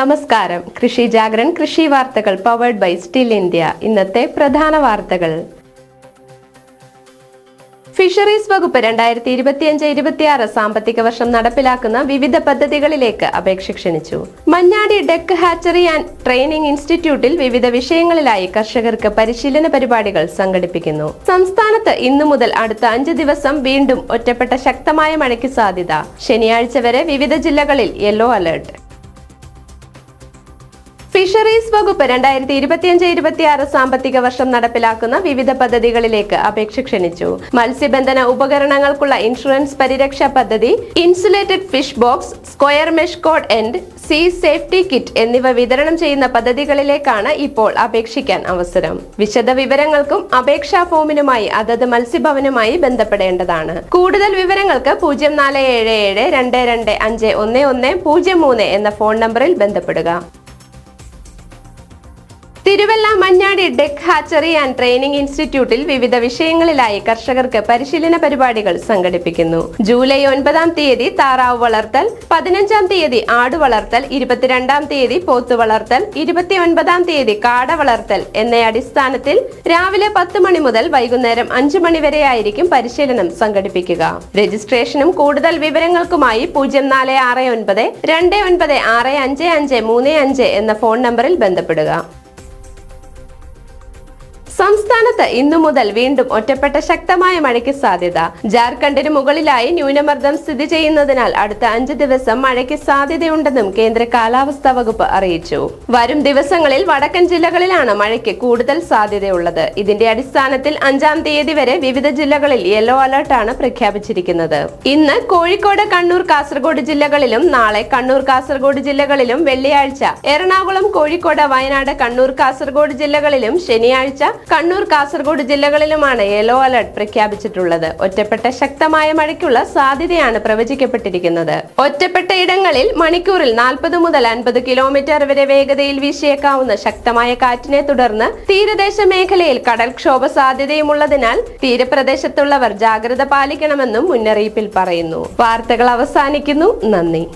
നമസ്കാരം. കൃഷി ജാഗരൺ കൃഷി വാർത്തകൾ പവേർഡ് ബൈ സ്റ്റിൽ ഇന്ത്യ ഇന്നത്തെ പ്രധാന വാർത്തകൾ. ഫിഷറീസ് വകുപ്പ് രണ്ടായിരത്തി ഇരുപത്തിയഞ്ച് ഇരുപത്തിയാറ് സാമ്പത്തിക വർഷം നടപ്പിലാക്കുന്ന വിവിധ പദ്ധതികളിലേക്ക് അപേക്ഷ ക്ഷണിച്ചു. Manjadi duck hatchery and training ഇൻസ്റ്റിറ്റ്യൂട്ടിൽ വിവിധ വിഷയങ്ങളിലായി കർഷകർക്ക് പരിശീലന പരിപാടികൾ സംഘടിപ്പിക്കുന്നു. സംസ്ഥാനത്ത് ഇന്നു മുതൽ അടുത്ത അഞ്ച് ദിവസം വീണ്ടും ഒറ്റപ്പെട്ട ശക്തമായ മഴയ്ക്ക് സാധ്യത. ശനിയാഴ്ച വരെ വിവിധ ജില്ലകളിൽ യെല്ലോ അലർട്ട് ഫിഷറീസ് വകുപ്പ് രണ്ടായിരത്തി ഇരുപത്തിയഞ്ച് ഇരുപത്തിയാറ് സാമ്പത്തിക വർഷം നടപ്പിലാക്കുന്ന വിവിധ പദ്ധതികളിലേക്ക് അപേക്ഷ ക്ഷണിച്ചു. മത്സ്യബന്ധന ഉപകരണങ്ങൾക്കുള്ള ഇൻഷുറൻസ് പരിരക്ഷാ പദ്ധതി insulated fish box square mesh cod end sea safety kit എന്നിവ വിതരണം ചെയ്യുന്ന പദ്ധതികളിലേക്കാണ് ഇപ്പോൾ അപേക്ഷിക്കാൻ അവസരം. വിശദ വിവരങ്ങൾക്കും അപേക്ഷാ ഫോമിനുമായി അതത് മത്സ്യഭവനുമായി ബന്ധപ്പെടേണ്ടതാണ്. കൂടുതൽ വിവരങ്ങൾക്ക് പൂജ്യം നാല് ഏഴ് ഏഴ് രണ്ട് രണ്ട് അഞ്ച് ഒന്ന് ഒന്ന് പൂജ്യം മൂന്ന് എന്ന ഫോൺ നമ്പറിൽ ബന്ധപ്പെടുക. Thiruvalla Manjadi duck hatchery and training ഇൻസ്റ്റിറ്റ്യൂട്ടിൽ വിവിധ വിഷയങ്ങളിലായി കർഷകർക്ക് പരിശീലന പരിപാടികൾ സംഘടിപ്പിക്കുന്നു. ജൂലൈ ഒൻപതാം തീയതി താറാവ് വളർത്തൽ പതിനഞ്ചാം തീയതി ആട് വളർത്തൽ ഇരുപത്തിരണ്ടാം തീയതി പോത്ത് വളർത്തൽ ഇരുപത്തിയൊൻപതാം തീയതി കാട വളർത്തൽ എന്ന അടിസ്ഥാനത്തിൽ രാവിലെ പത്ത് മണി മുതൽ വൈകുന്നേരം അഞ്ചു മണി വരെയായിരിക്കും പരിശീലനം സംഘടിപ്പിക്കുക. രജിസ്ട്രേഷനും കൂടുതൽ വിവരങ്ങൾക്കുമായി പൂജ്യം നാല് ആറ് ഒൻപത് രണ്ട് ഒൻപത് ആറ് അഞ്ച് അഞ്ച് മൂന്ന് അഞ്ച് എന്ന ഫോൺ നമ്പറിൽ ബന്ധപ്പെടുക. Sá സംസ്ഥാനത്ത് ഇന്നു മുതൽ വീണ്ടും ഒറ്റപ്പെട്ട ശക്തമായ മഴയ്ക്ക് സാധ്യത. ജാർഖണ്ഡിന് മുകളിലായി ന്യൂനമർദ്ദം സ്ഥിതി ചെയ്യുന്നതിനാൽ അടുത്ത അഞ്ച് ദിവസം മഴയ്ക്ക് സാധ്യതയുണ്ടെന്നും കേന്ദ്ര കാലാവസ്ഥാ വകുപ്പ് അറിയിച്ചു. വരും ദിവസങ്ങളിൽ വടക്കൻ ജില്ലകളിലാണ് മഴയ്ക്ക് കൂടുതൽ സാധ്യതയുള്ളത്. ഇതിന്റെ അടിസ്ഥാനത്തിൽ അഞ്ചാം തീയതി വരെ വിവിധ ജില്ലകളിൽ യെല്ലോ അലർട്ടാണ് പ്രഖ്യാപിച്ചിരിക്കുന്നത്. ഇന്ന് കോഴിക്കോട് കണ്ണൂർ കാസർഗോഡ് ജില്ലകളിലും നാളെ കണ്ണൂർ കാസർഗോഡ് ജില്ലകളിലും വെള്ളിയാഴ്ച എറണാകുളം കോഴിക്കോട് വയനാട് കണ്ണൂർ കാസർഗോഡ് ജില്ലകളിലും ശനിയാഴ്ച കണ്ണൂർ കാസർഗോഡ് ജില്ലകളിലുമാണ് യെല്ലോ അലർട്ട് പ്രഖ്യാപിച്ചിട്ടുള്ളത്. ഒറ്റപ്പെട്ട ശക്തമായ മഴയ്ക്കുള്ള സാധ്യതയാണ് പ്രവചിക്കപ്പെട്ടിരിക്കുന്നത്. ഒറ്റപ്പെട്ട ഇടങ്ങളിൽ മണിക്കൂറിൽ നാൽപ്പത് മുതൽ അൻപത് കിലോമീറ്റർ വരെ വേഗതയിൽ വീശിയേക്കാവുന്ന ശക്തമായ കാറ്റിനെ തുടർന്ന് തീരദേശ മേഖലയിൽ കടൽക്ഷോഭ സാധ്യതയുമുള്ളതിനാൽ തീരപ്രദേശത്തുള്ളവർ ജാഗ്രത പാലിക്കണമെന്നും മുന്നറിയിപ്പിൽ പറയുന്നു. വാർത്തകൾ അവസാനിക്കുന്നു. നന്ദി.